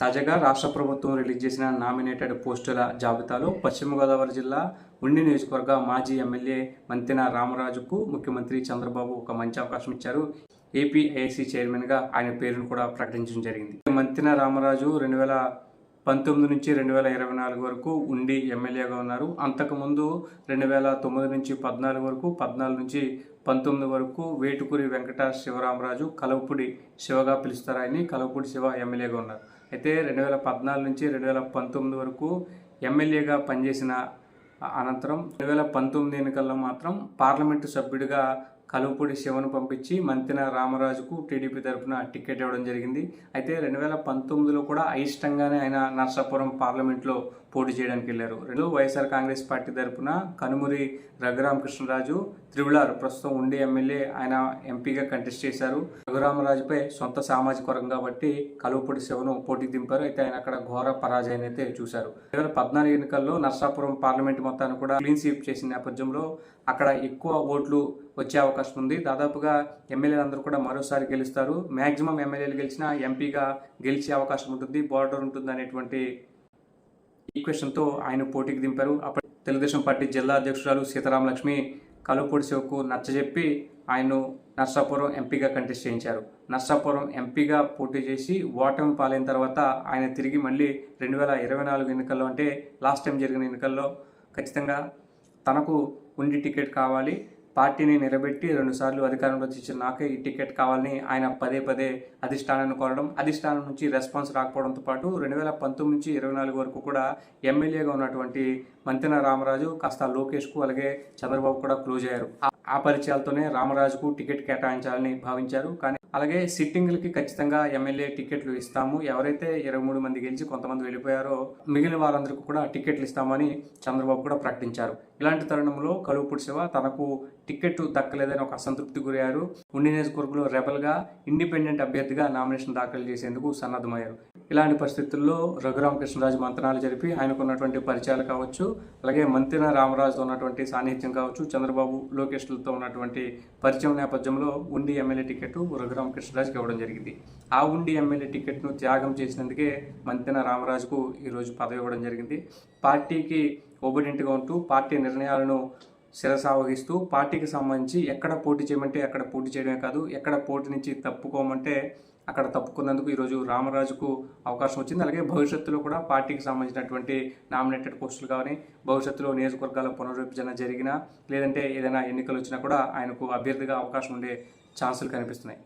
తాజాగా రాష్ట్ర ప్రభుత్వం రిలీజ్ చేసిన నామినేటెడ్ పోస్టుల జాబితాలో పశ్చిమ గోదావరి జిల్లా ఉండి నియోజకవర్గ మాజీ ఎమ్మెల్యే మంతెన రామరాజుకు ముఖ్యమంత్రి చంద్రబాబు ఒక మంచి అవకాశం ఇచ్చారు. ఏపీఐసి చైర్మన్గా ఆయన పేరును కూడా ప్రకటించడం జరిగింది. మంతెన రామరాజు రెండు వేల పంతొమ్మిది నుంచి రెండు వేల ఇరవై నాలుగు వరకు ఉండి ఎమ్మెల్యేగా ఉన్నారు. అంతకుముందు రెండు వేల తొమ్మిది నుంచి పద్నాలుగు వరకు పద్నాలుగు నుంచి పంతొమ్మిది వరకు వేటుకూరి వెంకట శివరామరాజు కలవపూడి శివగా పిలుస్తారు ఆయన్ని. కలవపూడి శివ ఎమ్మెల్యేగా ఉన్నారు. అయితే రెండు వేల పద్నాలుగు నుంచి రెండు వేల పంతొమ్మిది వరకు ఎమ్మెల్యేగా పనిచేసిన అనంతరం రెండు వేల పంతొమ్మిది ఎన్నికల్లో మాత్రం పార్లమెంటు సభ్యుడిగా కలువపూడి శివను పంపించి మంతెన రామరాజుకు టీడీపీ తరఫున టికెట్ ఇవ్వడం జరిగింది. అయితే రెండు వేల పంతొమ్మిదిలో కూడా అయిష్టంగానే ఆయన నర్సాపురం పార్లమెంట్లో పోటీ చేయడానికి వెళ్ళారు. రెండు వైఎస్ఆర్ కాంగ్రెస్ పార్టీ తరఫున కనుమూరి రఘురామకృష్ణరాజు త్రిపులార్ ప్రస్తుతం ఉండి ఎమ్మెల్యే ఆయన ఎంపీగా కంటెస్ట్ చేశారు. రఘురామరాజుపై సొంత సామాజిక వర్గం కాబట్టి కలువపూడి శివను పోటీకి దింపారు. అయితే ఆయన అక్కడ ఘోర పరాజయాన్ని అయితే చూశారు. రెండు వేల పద్నాలుగు ఎన్నికల్లో నర్సాపురం పార్లమెంట్ మొత్తాన్ని కూడా క్లీన్ స్వీప్ చేసిన నేపథ్యంలో అక్కడ ఎక్కువ ఓట్లు వచ్చే అవకాశం ఉంది. దాదాపుగా ఎమ్మెల్యేలు అందరూ కూడా మరోసారి గెలుస్తారు. మ్యాక్సిమం ఎమ్మెల్యేలు గెలిచినా ఎంపీగా గెలిచే అవకాశం ఉంటుంది. బోర్డర్ ఉంటుంది అనేటువంటి ఈక్వెషన్తో ఆయన పోటీకి దింపారు. అప్పటి తెలుగుదేశం పార్టీ జిల్లా అధ్యక్షురాలు సీతారామ లక్ష్మి కలుపూడి శివకు నచ్చజెప్పి ఆయన్ను నర్సాపురం ఎంపీగా కంటెస్ట్ చేయించారు. నర్సాపురం ఎంపీగా పోటీ చేసి ఓటమి పాలైన తర్వాత ఆయన తిరిగి మళ్ళీ రెండు వేల ఇరవై నాలుగు ఎన్నికల్లో అంటే లాస్ట్ టైం జరిగిన ఎన్నికల్లో ఖచ్చితంగా తనకు ఉండి టికెట్ కావాలి. పార్టీని నిలబెట్టి రెండుసార్లు అధికారంలో తెచ్చిన నాకే ఈ టికెట్ కావాలని ఆయన పదే పదే అధిష్టానాన్ని కోరడం అధిష్టానం నుంచి రెస్పాన్స్ రాకపోవడంతో పాటు రెండు వేల పంతొమ్మిది నుంచి ఇరవై నాలుగు వరకు కూడా ఎమ్మెల్యేగా ఉన్నటువంటి మంతెన రామరాజు కాస్త లోకేష్కు అలాగే చంద్రబాబు కూడా క్లోజ్ అయ్యారు. ఆ పరిచయాలతోనే రామరాజుకు టికెట్ కేటాయించాలని భావించారు. కానీ అలాగే సిట్టింగ్లకి ఖచ్చితంగా ఎమ్మెల్యే టికెట్లు ఇస్తాము. ఎవరైతే ఇరవై మూడు మంది గెలిచి కొంతమంది వెళ్ళిపోయారో మిగిలిన వారందరికీ కూడా టికెట్లు ఇస్తామని చంద్రబాబు కూడా ప్రకటించారు. ఇలాంటి తరుణంలో కలువుపూడి శివ తనకు టికెట్ దక్కలేదని ఒక అసంతృప్తి గురయ్యారు. ఉండి నియోజకవర్గంలో రెబల్గా ఇండిపెండెంట్ అభ్యర్థిగా నామినేషన్ దాఖలు చేసేందుకు సన్నద్ధమయ్యారు. ఇలాంటి పరిస్థితుల్లో రఘురామకృష్ణరాజు మంతనాలు జరిపి ఆయనకు ఉన్నటువంటి పరిచయాలు కావచ్చు అలాగే మంతిన రామరాజుతో ఉన్నటువంటి సాన్నిహిత్యం కావచ్చు చంద్రబాబు లోకేష్లతో ఉన్నటువంటి పరిచయం నేపథ్యంలో ఉండి ఎమ్మెల్యే టికెట్ రఘురామకృష్ణరాజుకి ఇవ్వడం జరిగింది. ఆ ఉండి ఎమ్మెల్యే టికెట్ను త్యాగం చేసినందుకే మంతిన రామరాజుకు ఈరోజు పదవి ఇవ్వడం జరిగింది. పార్టీకి ఓబిడెంట్గా ఉంటూ పార్టీ నిర్ణయాలను శిరసావగిస్తూ పార్టీకి సంబంధించి ఎక్కడ పోటీ చేయమంటే అక్కడ పోటీ చేయడమే కాదు ఎక్కడ పోటీ నుంచి తప్పుకోమంటే అక్కడ తప్పుకున్నందుకు ఈరోజు రామరాజుకు అవకాశం వచ్చింది. అలాగే భవిష్యత్తులో కూడా పార్టీకి సంబంధించినటువంటి నామినేటెడ్ పోస్టులు కానీ భవిష్యత్తులో నియోజకవర్గాల పునర్విభజన జరిగినా లేదంటే ఏదైనా ఎన్నికలు వచ్చినా కూడా ఆయనకు అభ్యర్థిగా అవకాశం ఉండే ఛాన్సులు కనిపిస్తున్నాయి.